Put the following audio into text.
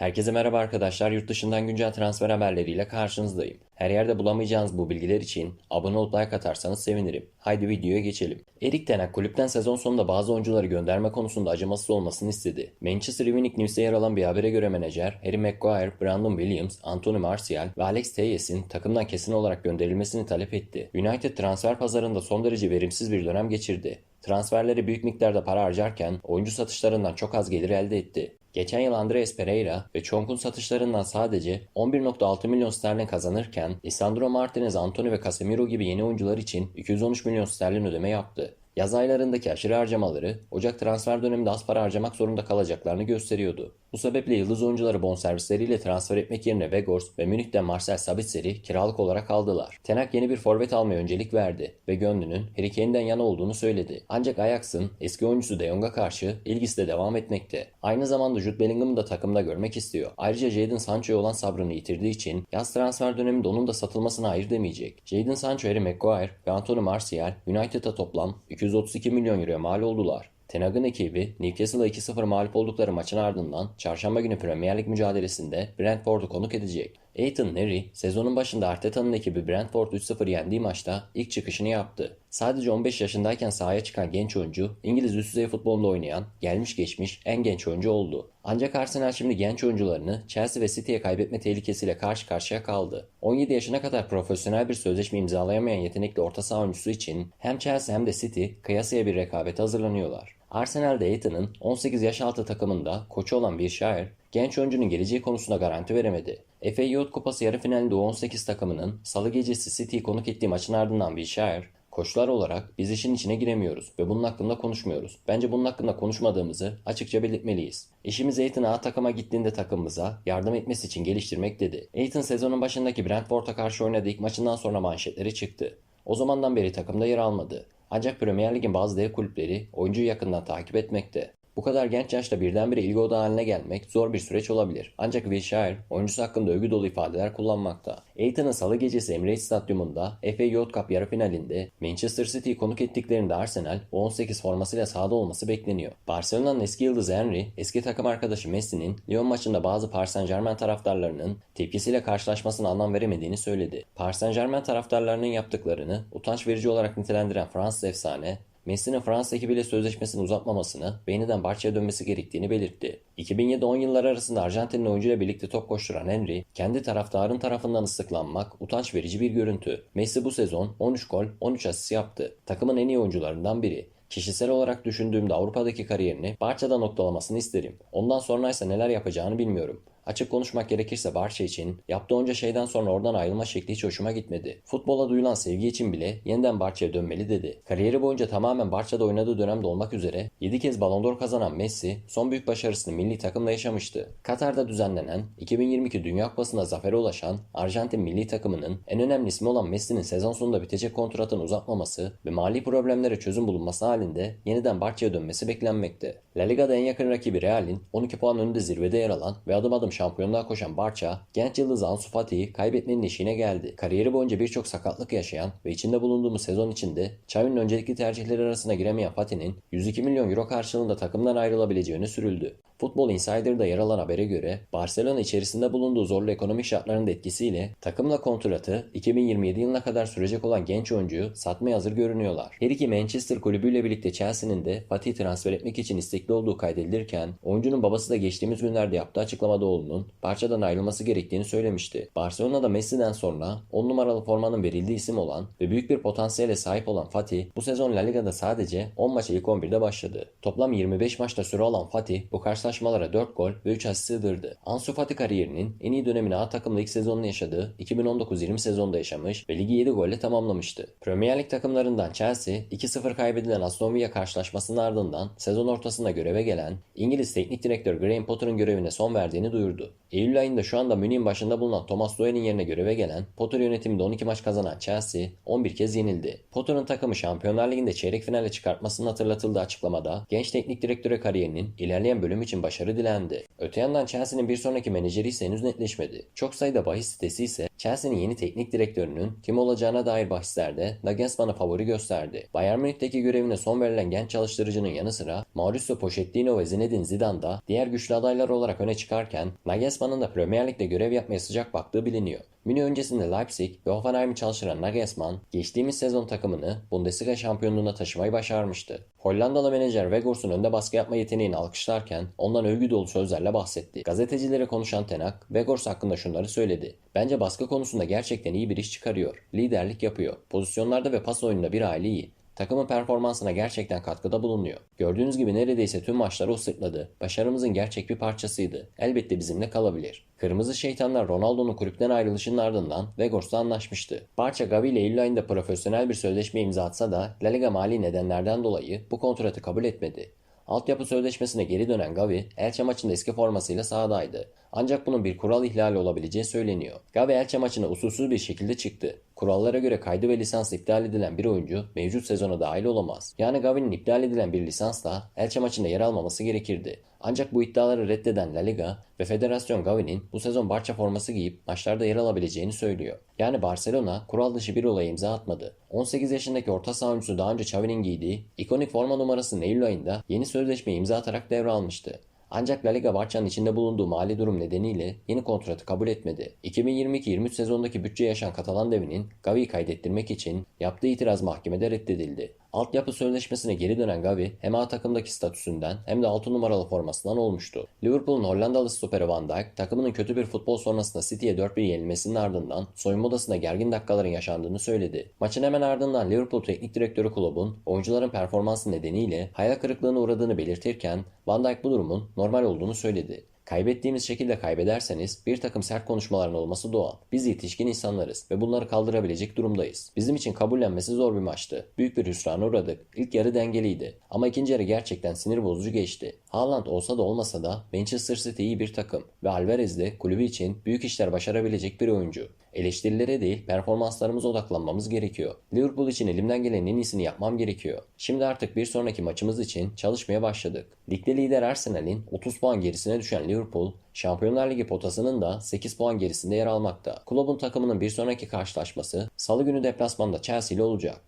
Herkese merhaba arkadaşlar. Yurt dışından güncel transfer haberleriyle karşınızdayım. Her yerde bulamayacağınız bu bilgiler için abone olup like atarsanız sevinirim. Haydi videoya geçelim. Erik Ten Hag kulüpten sezon sonunda bazı oyuncuları gönderme konusunda acımasız olmasını istedi. Manchester Evening News'te yer alan bir habere göre menajer Harry Maguire, Brandon Williams, Anthony Martial ve Alex Teyes'in takımdan kesin olarak gönderilmesini talep etti. United transfer pazarında son derece verimsiz bir dönem geçirdi. Transferleri büyük miktarda para harcarken oyuncu satışlarından çok az gelir elde etti. Geçen yıl Andreas Pereira ve Çonk'un satışlarından sadece 11.6 milyon sterlin kazanırken Lisandro Martinez, Anthony ve Casemiro gibi yeni oyuncular için 213 milyon sterlin ödeme yaptı. Yaz aylarındaki aşırı harcamaları Ocak transfer döneminde az para harcamak zorunda kalacaklarını gösteriyordu. Bu sebeple yıldız oyuncuları bonservisleriyle transfer etmek yerine Weghorst ve Münih'ten Marcel Sabitzer'i kiralık olarak aldılar. Tenak yeni bir forvet almaya öncelik verdi ve gönlünün Harry Kane'den yana olduğunu söyledi. Ancak Ajax'ın eski oyuncusu De Jong'a karşı ilgisi de devam etmekte. Aynı zamanda Jude Bellingham'ı da takımda görmek istiyor. Ayrıca Jadon Sancho'ya olan sabrını yitirdiği için yaz transfer döneminde onun da satılmasına hayır demeyecek. Jadon Sancho, Harry Maguire ve Anthony Martial United'a toplam 232 milyon euroya mal oldular. Ten Hag'ın ekibi Newcastle'a 2-0 mağlup oldukları maçın ardından çarşamba günü Premier Lig mücadelesinde Brentford'u konuk edecek. Ethan Neri, sezonun başında Arteta'nın ekibi Brentford 3-0 yendiği maçta ilk çıkışını yaptı. Sadece 15 yaşındayken sahaya çıkan genç oyuncu, İngiliz üst düzey futbolunda oynayan, gelmiş geçmiş en genç oyuncu oldu. Ancak Arsenal şimdi genç oyuncularını Chelsea ve City'ye kaybetme tehlikesiyle karşı karşıya kaldı. 17 yaşına kadar profesyonel bir sözleşme imzalayamayan yetenekli orta saha oyuncusu için hem Chelsea hem de City kıyasıya bir rekabete hazırlanıyorlar. Arsenal'de Ethan'ın 18 yaş altı takımında koçu olan bir şair, genç oyuncunun geleceği konusunda garanti veremedi. FA Youth Kupası yarı finalinde U18 takımının salı gecesi City'yi konuk ettiği maçın ardından bir şair, Koçlar olarak biz işin içine giremiyoruz ve bunun hakkında konuşmuyoruz. Bence bunun hakkında konuşmadığımızı açıkça belirtmeliyiz. İşimiz Aiton'u A takıma gittiğinde takımımıza yardım etmesi için geliştirmek dedi. Aiton sezonun başındaki Brentford'a karşı oynadığı ilk maçından sonra manşetleri çıktı. O zamandan beri takımda yer almadı. Ancak Premier Lig'in bazı dev kulüpleri oyuncuyu yakından takip etmekte. Bu kadar genç yaşta birdenbire ilgi odağı haline gelmek zor bir süreç olabilir. Ancak Wilshere oyuncusu hakkında övgü dolu ifadeler kullanmakta. Aiton'un salı gecesi Emirates Stadyumunda FA Youth Cup yarı finalinde Manchester City'yi konuk ettiklerinde Arsenal 18 formasıyla sahada olması bekleniyor. Barcelona'nın eski yıldızı Henry, eski takım arkadaşı Messi'nin Lyon maçında bazı Paris Saint Germain taraftarlarının tepkisiyle karşılaşmasına anlam veremediğini söyledi. Paris Saint Germain taraftarlarının yaptıklarını utanç verici olarak nitelendiren Fransız efsane Messi'nin Fransa ekibiyle sözleşmesini uzatmamasını ve yeniden Barça'ya dönmesi gerektiğini belirtti. 2007-10 yılları arasında Arjantinli oyuncuyla birlikte top koşturan Henry, kendi taraftarın tarafından ıslıklanmak utanç verici bir görüntü. Messi bu sezon 13 gol, 13 asist yaptı. Takımın en iyi oyuncularından biri. Kişisel olarak düşündüğümde Avrupa'daki kariyerini Barça'da noktalamasını isterim. Ondan sonra ise neler yapacağını bilmiyorum. Açık konuşmak gerekirse Barça için yaptığı onca şeyden sonra oradan ayrılma şekli hiç hoşuma gitmedi. Futbola duyulan sevgi için bile yeniden Barça'ya dönmeli dedi. Kariyeri boyunca tamamen Barça'da oynadığı dönemde olmak üzere 7 kez Ballon d'Or kazanan Messi son büyük başarısını milli takımla yaşamıştı. Katar'da düzenlenen 2022 Dünya Kupası'nda zafere ulaşan Arjantin milli takımının en önemli ismi olan Messi'nin sezon sonunda bitecek kontratını uzatmaması ve mali problemlere çözüm bulunması halinde yeniden Barça'ya dönmesi beklenmekte. La Liga'da en yakın rakibi Real'in 12 puan önünde zirvede yer alan ve adım adım şampiyonluğa koşan Barça, genç yıldız Ansu Fati'yi kaybetmenin eşiğine geldi. Kariyeri boyunca birçok sakatlık yaşayan ve içinde bulunduğumuz sezon içinde Xavi'nin öncelikli tercihleri arasına giremeyen Fati'nin 102 milyon euro karşılığında takımdan ayrılabileceği öne sürüldü. Futbol Insider'da yer alan habere göre Barcelona içerisinde bulunduğu zorlu ekonomik şartların etkisiyle takımla kontratı 2027 yılına kadar sürecek olan genç oyuncuyu satmaya hazır görünüyorlar. Her iki Manchester kulübüyle birlikte Chelsea'nin de Fatih'i transfer etmek için istekli olduğu kaydedilirken oyuncunun babası da geçtiğimiz günlerde yaptığı açıklamada oğlunun Barça'dan ayrılması gerektiğini söylemişti. Barcelona'da Messi'den sonra 10 numaralı formanın verildiği isim olan ve büyük bir potansiyele sahip olan Fatih bu sezon La Liga'da sadece 10 maça ilk 11'de başladı. Toplam 25 maçta süre alan Fatih bu karşılaşmalara 4 gol ve 3 asist sığdırdı. Ansu Fati kariyerinin en iyi dönemini A takımla ilk sezonunu yaşadığı 2019-20 sezonda yaşamış ve ligi 7 golle tamamlamıştı. Premier Lig takımlarından Chelsea 2-0 kaybedilen Aston Villa karşılaşmasının ardından sezon ortasında göreve gelen İngiliz teknik direktör Graham Potter'ın görevine son verdiğini duyurdu. Eylül ayında şu anda Münih'in başında bulunan Thomas Tuchel'in yerine göreve gelen Potter yönetiminde 12 maç kazanan Chelsea 11 kez yenildi. Potter'ın takımı Şampiyonlar Ligi'nde çeyrek finale çıkartmasının hatırlatıldığı açıklamada genç teknik direktöre kariyerinin ilerleyen bölüm için başarı dilendi. Öte yandan Chelsea'nin bir sonraki menajeri ise henüz netleşmedi. Çok sayıda bahis sitesi ise Chelsea'nin yeni teknik direktörünün kim olacağına dair bahislerde Nagelsmann'a favori gösterdi. Bayern Münih'teki görevine son verilen genç çalıştırıcının yanı sıra Mauricio Pochettino ve Zinedine Zidane da diğer güçlü adaylar olarak öne çıkarken Nagelsmann'ın da Premier Lig'de görev yapmaya sıcak baktığı biliniyor. Münih öncesinde Leipzig ve Hoffenheim'i çalıştıran Nagelsmann, geçtiğimiz sezon takımını Bundesliga şampiyonluğuna taşımayı başarmıştı. Hollandalı menajer Weghorst'un önde baskı yapma yeteneğini alkışlarken ondan övgü dolu sözlerle bahsetti. Gazetecilere konuşan Tenak, Weghorst hakkında şunları söyledi. Bence baskı konusunda gerçekten iyi bir iş çıkarıyor. Liderlik yapıyor. Pozisyonlarda ve pas oyununda bir aile iyi. Takımın performansına gerçekten katkıda bulunuyor. Gördüğünüz gibi neredeyse tüm maçları o sırtladı. Başarımızın gerçek bir parçasıydı. Elbette bizimle kalabilir. Kırmızı şeytanlar Ronaldo'nun kulüpten ayrılışının ardından Vegors'la anlaşmıştı. Barça Gavi ile Eylül profesyonel bir sözleşme imza atsa da La Liga mali nedenlerden dolayı bu kontratı kabul etmedi. Altyapı sözleşmesine geri dönen Gavi, Elche maçında eski formasıyla sahadaydı. Ancak bunun bir kural ihlali olabileceği söyleniyor. Gavi Elche maçına usulsüz bir şekilde çıktı. Kurallara göre kaydı ve lisans iptal edilen bir oyuncu mevcut sezona dahil olamaz. Yani Gavi'nin iptal edilen bir lisansla Elche maçında yer almaması gerekirdi. Ancak bu iddiaları reddeden La Liga ve Federasyon Gavi'nin bu sezon Barça forması giyip maçlarda yer alabileceğini söylüyor. Yani Barcelona kural dışı bir olaya imza atmadı. 18 yaşındaki orta saha oyuncusu daha önce Xavi'nin giydiği ikonik forma numarasını Eylül ayında yeni sözleşme imza atarak devralmıştı. Ancak La Liga Barça'nın içinde bulunduğu mali durum nedeniyle yeni kontratı kabul etmedi. 2022-23 sezondaki bütçe yaşan Katalan devinin Gavi'yi kaydettirmek için yaptığı itiraz mahkemede reddedildi. Altyapı sözleşmesine geri dönen Gavi hem A takımdaki statüsünden hem de 6 numaralı formasından olmuştu. Liverpool'un Hollandalı stoperi Van Dijk takımının kötü bir futbol sonrasında City'ye 4-1 yenilmesinin ardından soyunma odasında gergin dakikaların yaşandığını söyledi. Maçın hemen ardından Liverpool teknik direktörü kulübün oyuncuların performansı nedeniyle hayal kırıklığına uğradığını belirtirken Van Dijk bu durumun normal olduğunu söyledi. Kaybettiğimiz şekilde kaybederseniz bir takım sert konuşmaların olması doğal. Biz yetişkin insanlarız ve bunları kaldırabilecek durumdayız. Bizim için kabullenmesi zor bir maçtı. Büyük bir hüsrana uğradık. İlk yarı dengeliydi. Ama ikinci yarı gerçekten sinir bozucu geçti. Haaland olsa da olmasa da Manchester City iyi bir takım ve Alvarez de kulübü için büyük işler başarabilecek bir oyuncu. Eleştirilere değil performanslarımıza odaklanmamız gerekiyor. Liverpool için elimden gelen en iyisini yapmam gerekiyor. Şimdi artık bir sonraki maçımız için çalışmaya başladık. Ligde lider Arsenal'in 30 puan gerisine düşen Liverpool, Şampiyonlar Ligi potasının da 8 puan gerisinde yer almakta. Kulübün takımının bir sonraki karşılaşması Salı günü deplasmanda Chelsea ile olacak.